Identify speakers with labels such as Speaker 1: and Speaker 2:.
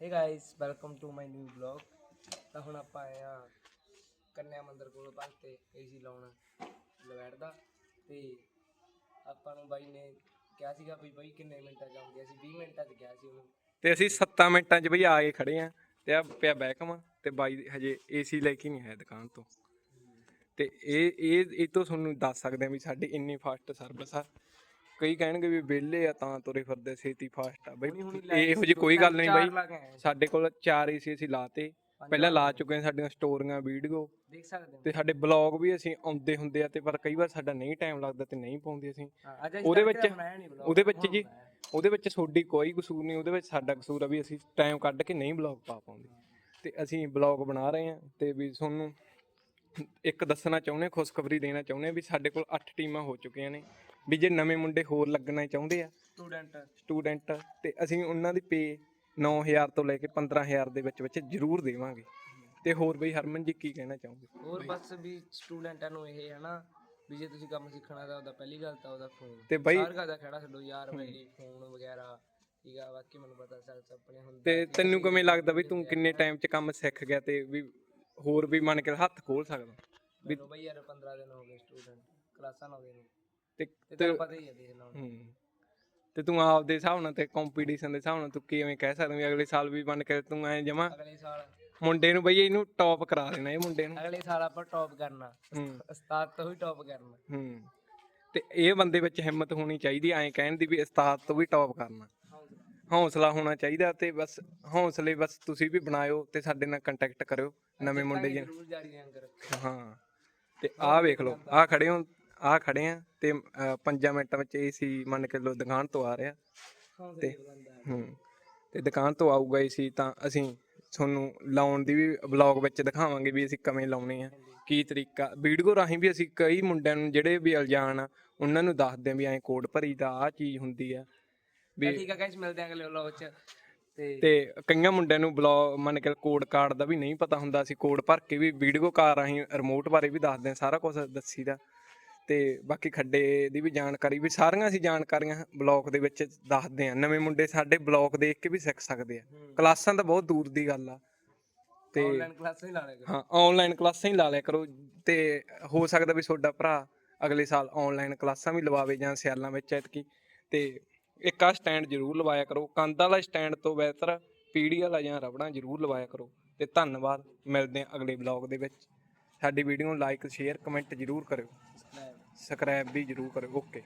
Speaker 1: Hey guys welcome to my new blog ਤਾਂ ਹੁਣ ਆਪਾਂ ਆਏ ਆ ਕੰਨਿਆ ਮੰਦਿਰ ਕੋਲ ਬੰਦ ਏਸੀ ਲਾਉਣ ਲਵੈੜ ਦਾ ਤੇ ਆਪਾਂ ਨੂੰ ਬਾਈ ਨੇ ਕਿਹਾ ਸੀਗਾ ਵੀ ਬਾਈ ਕਿੰਨੇ ਮਿੰਟਾਂ ਚ ਆਉਂਗੇ ਅਸੀਂ 20 ਮਿੰਟਾਂ ਚ ਗਿਆ ਸੀ ਉਹਨੂੰ।
Speaker 2: ਤੇ ਅਸੀਂ 7 ਮਿੰਟਾਂ 'ਚ ਬਈ ਆ ਕੇ ਖੜੇ ਆ ਤੇ ਆ ਪਿਆ ਬੈਕਮ ਤੇ ਬਾਈ ਹਜੇ ਏਸੀ ਲੈ ਕੇ ਨਹੀਂ ਆਇਆ ਦੁਕਾਨ ਤੋਂ। ਤੇ ਇਹ ਇਹ ਇਹ ਤੋਂ ਤੁਹਾਨੂੰ ਦੱਸ ਸਕਦੇ ਆ ਵੀ ਸਾਡੀ ਇੰਨੀ ਫਾਸਟ ਸਰਵਿਸ ਆ। ਕਈ ਕਹਿਣਗੇ ਵੀ ਵਿਹਲੇ ਆ ਤਾਂ ਤੁਰੇ ਫਿਰਦੇ ਛੇਤੀ ਫਾਸਟ ਆ। ਬਈ ਇਹੋ ਜਿਹੀ ਕੋਈ ਗੱਲ ਨਹੀਂ
Speaker 1: ਚਾਰ
Speaker 2: ਬਾਈ। ਸਾਡੇ ਕੋਲ 4 ਏਸੀ ਅਸੀਂ ਲਾਤੇ। ਪਹਿਲਾਂ ਲਾ ਚੁੱਕੇ ਆ ਸਾਡੀਆਂ ਸਟੋਰੀਆਂ ਵੀਡੀਓ
Speaker 1: ਦੇਖ ਸਕਦੇ ਹੋ।
Speaker 2: ਤੇ ਸਾਡੇ ਬਲੌਗ ਵੀ ਅਸੀਂ ਆਉਂਦੇ ਹੁੰਦੇ ਆ ਤੇ ਪਰ ਕਈ ਵਾਰ ਸਾਡਾ ਨਹੀਂ ਟਾਈਮ ਲੱਗਦਾ ਤੇ ਨਹੀਂ ਪਾਉਂਦੇ ਅਸੀਂ। ਉਹਦੇ ਵਿੱਚ- ਉਹਦੇ ਵਿੱਚ ਜੀ। ਉਹਦੇ ਵਿੱਚ ਤੁਹਾਡੀ ਕੋਈ ਕਸੂਰ ਨਹੀਂ ਉਹਦੇ ਵਿੱਚ ਸਾਡਾ ਕਸੂਰ ਆ ਵੀ ਅਸੀਂ ਟਾਈਮ ਕੱਢ ਕੇ ਨਹੀਂ ਬਲੌਗ ਪਾ ਪਾਉਂਦੇ। ਤੇ ਅਸੀਂ ਬਲੌਗ ਬਣਾ ਰਹੇ ਹਾਂ ਤੇ ਵੀ ਤੁਹਾਨੂੰ ਇੱਕ ਦੱਸਣਾ ਚਾਹੁੰਦੇ ਖੁਸ਼ਖਬਰੀ ਦੇਣਾ ਚਾਹੁੰਦੇ ਵੀ ਸਾਡੇ ਕੋਲ 8 ਟੀਮਾਂ ਹੋ ਚੁੱਕੀਆਂ ਨੇ। ਵੀ ਜੇ ਨਵੇਂ ਮੁੰਡੇ ਹੋਰ ਲੱਗਣਾ ਚਾਹੁੰਦੇ ਆ
Speaker 1: ਸਟੂਡੈਂਟ
Speaker 2: ਸਟੂਡੈਂਟ ਤੇ ਅਸੀਂ ਉਹਨਾਂ ਦੀ ਪੇ 9000 ਤੋਂ ਲੈ ਕੇ 15000 ਦੇ ਵਿੱਚ ਵਿੱਚ ਜ਼ਰੂਰ ਦੇਵਾਂਗੇ। ਤੇ ਹੋਰ ਬਈ ਹਰਮਨ ਜੀ ਕੀ ਕਹਿਣਾ ਚਾਹੋਗੇ?
Speaker 1: ਹੋਰ ਬਸ ਵੀ ਸਟੂਡੈਂਟਾਂ ਨੂੰ ਇਹ ਹੈ ਨਾ ਵੀ ਜੇ ਤੁਸੀਂ ਕੰਮ ਸਿੱਖਣਾ ਤਾਂ ਉਹਦਾ ਪਹਿਲੀ ਗੱਲ ਤਾਂ ਉਹਦਾ ਫੋਨ
Speaker 2: ਤੇ ਬਈ-
Speaker 1: ਸਾਰ ਦਾ ਖੜਾ ਛੱਡੋ ਯਾਰ ਬਈ ਫੋਨ ਵਗੈਰਾ ਠੀਕ ਆ ਬਾਕੀ ਮੈਨੂੰ ਪਤਾ ਸੈਲ ਆਪਣੇ ਹੁੰਦੇ
Speaker 2: ਤੇ ਤੈਨੂੰ ਕਿਵੇਂ ਲੱਗਦਾ ਵੀ ਤੂੰ ਕਿੰਨੇ ਟਾਈਮ 'ਚ ਕੰਮ ਸਿੱਖ ਗਿਆ ਤੇ ਵੀ ਹੋਰ ਵੀ ਮੰਨ ਕੇ ਹੱਥ ਖੋਲ ਸਕਦਾ?
Speaker 1: ਮੈਨੂੰ ਬਈ ਯਾਰ 15 ਦਿਨ ਹੋ ਗਏ ਸਟੂਡੈਂਟ ਕਲਾਸਾਂ ਲਾਉਂਦੇ ਨੂੰ
Speaker 2: ਤੇ
Speaker 1: ਤੇ ਤੈਨੂੰ ਪਤਾ ਹੀ ਹੈ ਦੇਖ ਲਾ ਹੁਣ।
Speaker 2: ਹੂੰ। ਤੇ ਤੂੰ ਆਪ ਦੇ ਹਿਸਾਬ ਨਾਲ ਤੇ ਕੰਪੀਟੀਸ਼ਨ ਦੇ ਹਿਸਾਬ ਨਾਲ ਤੂੰ ਕਿਵੇਂ ਕਹਿ ਸਕਦਾ ਵੀ ਅਗਲੇ ਸਾਲ ਵੀ ਮੰਨ ਕੇ ਤੂੰ ਐ ਜਮਾ
Speaker 1: ਅਗਲੇ ਸਾਲ
Speaker 2: ਮੁੰਡੇ ਨੂੰ ਬਈ ਇਹਨੂੰ ਟੌਪ ਕਰਾ ਦੇਣਾ ਇਹ ਮੁੰਡੇ ਨੂੰ।
Speaker 1: ਅਗਲੇ ਸਾਲ ਆਪਾਂ ਟੌਪ ਕਰਨਾ।
Speaker 2: ਹੂੰ।
Speaker 1: ਉਸਤਾਦ ਤੋਂ ਵੀ ਟੌਪ ਕਰਨਾ।
Speaker 2: ਹੂੰ। ਤੇ ਇਹ ਬੰਦੇ ਵਿੱਚ ਹਿੰਮਤ ਹੋਣੀ ਚਾਹੀਦੀ ਐਂ ਕਹਿਣ ਦੀ ਵੀ ਉਸਤਾਦ ਤੋਂ ਵੀ ਟੌਪ ਕਰਨਾ। ਹੌਸਲਾ। ਹੋਣਾ ਚਾਹੀਦਾ ਤੇ ਬਸ ਹੌਸਲੇ ਬਸ ਤੁਸੀਂ ਵੀ ਬਣਾਇਓ ਤੇ ਸਾਡੇ ਨਾਲ ਕੰਟੈਕਟ ਕਰਿਓ ਨਵੇਂ ਮੁੰਡੇ ਜੀ
Speaker 1: ਜ਼ਰੂਰ ਜਾਰੀ ਰੰਗ ਰੱਖੋ।
Speaker 2: ਹਾਂ। ਤੇ ਆਹ ਵੇਖ ਲਓ ਆਹ ਖੜੇ ਹੋ ਆਹ ਖੜੇ ਆ ਤੇ 5 ਮਿੰਟਾਂ ਵਿੱਚ ਏਸੀ ਮੰਨ ਕੇ ਲੋ ਦੁਕਾਨ ਤੋਂ ਆ ਰਿਹਾ।
Speaker 1: ਆ।
Speaker 2: ਹੂੰ ਤੇ ਦੁਕਾਨ ਤੋਂ ਆਊਗਾ ਏਸੀ ਤਾਂ ਅਸੀਂ ਤੁਹਾਨੂੰ ਲਾਉਣ ਦੀ ਵੀ ਵਲੌਗ ਵਿੱਚ ਦਿਖਾਵਾਂਗੇ ਵੀ ਅਸੀਂ ਕਿਵੇਂ ਲਾਉਣੇ ਆ ਕੀ ਤਰੀਕਾ। ਵੀਡੀਓ ਰਾਹੀਂ ਵੀ ਅਸੀਂ ਕਈ ਮੁੰਡਿਆਂ ਨੂੰ ਜਿਹੜੇ ਵੀ ਅਲਜਾਨ ਆ ਉਹਨਾਂ ਨੂੰ ਦੱਸਦੇ ਆ ਵੀ ਐਂ ਕੋਡ ਭਰੀਦਾ ਆਹ ਚੀਜ਼ ਹੁੰਦੀ ਆ।
Speaker 1: ਤਾਂ ਠੀਕ ਆ ਗਾਇਸ ਮਿਲਦੇ ਆ ਅਗਲੇ ਵਲੌਗ ਚ। ਤੇ
Speaker 2: ਤੇ ਕਈਆਂ ਮੁੰਡਿਆਂ ਨੂੰ ਬਲੌਗ ਮੰਨ ਕੇ ਕੋਡ ਕਾਰਡ ਦਾ ਵੀ ਨਹੀਂ ਪਤਾ ਹੁੰਦਾ ਅਸੀਂ ਕੋਡ ਭਰ ਕੇ ਵੀ ਵੀਡੀਓ ਕਾਰ ਰਾਹੀਂ ਰਿਮੋਟ ਬਾਰੇ ਵੀ ਦੱਸਦੇ ਆ ਸਾਰਾ ਕੁਝ ਦੱਸੀਦਾ। ਤੇ ਬਾਕੀ ਖੱਡੇ ਦੀ ਵੀ ਜਾਣਕਾਰੀ ਵੀ ਸਾਰੀਆਂ ਅਸੀਂ ਜਾਣਕਾਰੀਆਂ ਬਲੌਗ ਦੇ ਵਿੱਚ ਦੱਸਦੇ ਆ ਨਵੇਂ ਮੁੰਡੇ ਸਾਡੇ ਬਲੌਗ ਦੇਖ ਕੇ ਵੀ ਸਿੱਖ ਸਕਦੇ ਆ। ਕਲਾਸਾਂ ਤਾਂ ਬਹੁਤ ਦੂਰ ਦੀ ਗੱਲ ਆ। ਤੇ
Speaker 1: ਆਨਲਾਈਨ ਕਲਾਸਾਂ ਹੀ ਲਾ ਲਿਆ
Speaker 2: ਹਾਂ ਆਨਲਾਈਨ ਕਲਾਸਾਂ ਹੀ ਲਾ ਲਿਆ ਕਰੋ। ਤੇ ਹੋ ਸਕਦਾ ਵੀ ਤੁਹਾਡਾ ਭਰਾ ਅਗਲੇ ਸਾਲ ਆਨਲਾਈਨ ਕਲਾਸਾਂ ਵੀ ਲਵਾਵੇ ਜਾਂ ਸਿਆਲਾਂ ਵਿੱਚ ਐਤਕੀ। ਤੇ ਇੱਕ ਆ ਸਟੈਂਡ ਜ਼ਰੂਰ ਲਵਾਇਆ ਕਰੋ। ਕੰਧ ਵਾਲਾ ਸਟੈਂਡ ਤੋਂ ਬਿਹਤਰ ਪੀੜੀ ਵਾਲਾ ਜਾਂ ਰਬੜਾਂ ਜ਼ਰੂਰ ਲਵਾਇਆ ਕਰੋ। ਤੇ ਧੰਨਵਾਦ। ਮਿਲਦੇ ਹਾਂ ਅਗਲੇ ਬਲੌਗ ਦੇ ਵਿੱਚ। ਸਾਡੀ ਵੀਡੀਓ ਨੂੰ ਲਾਈਕ ਸ਼ੇਅਰ ਕਮੈਂਟ ਜ਼ਰੂਰ ਕਰਿਓ।
Speaker 1: ਕਰੋ
Speaker 2: ਵੀ ਜ਼ਰੂਰ ਕਰਿਓ ਓਕੇ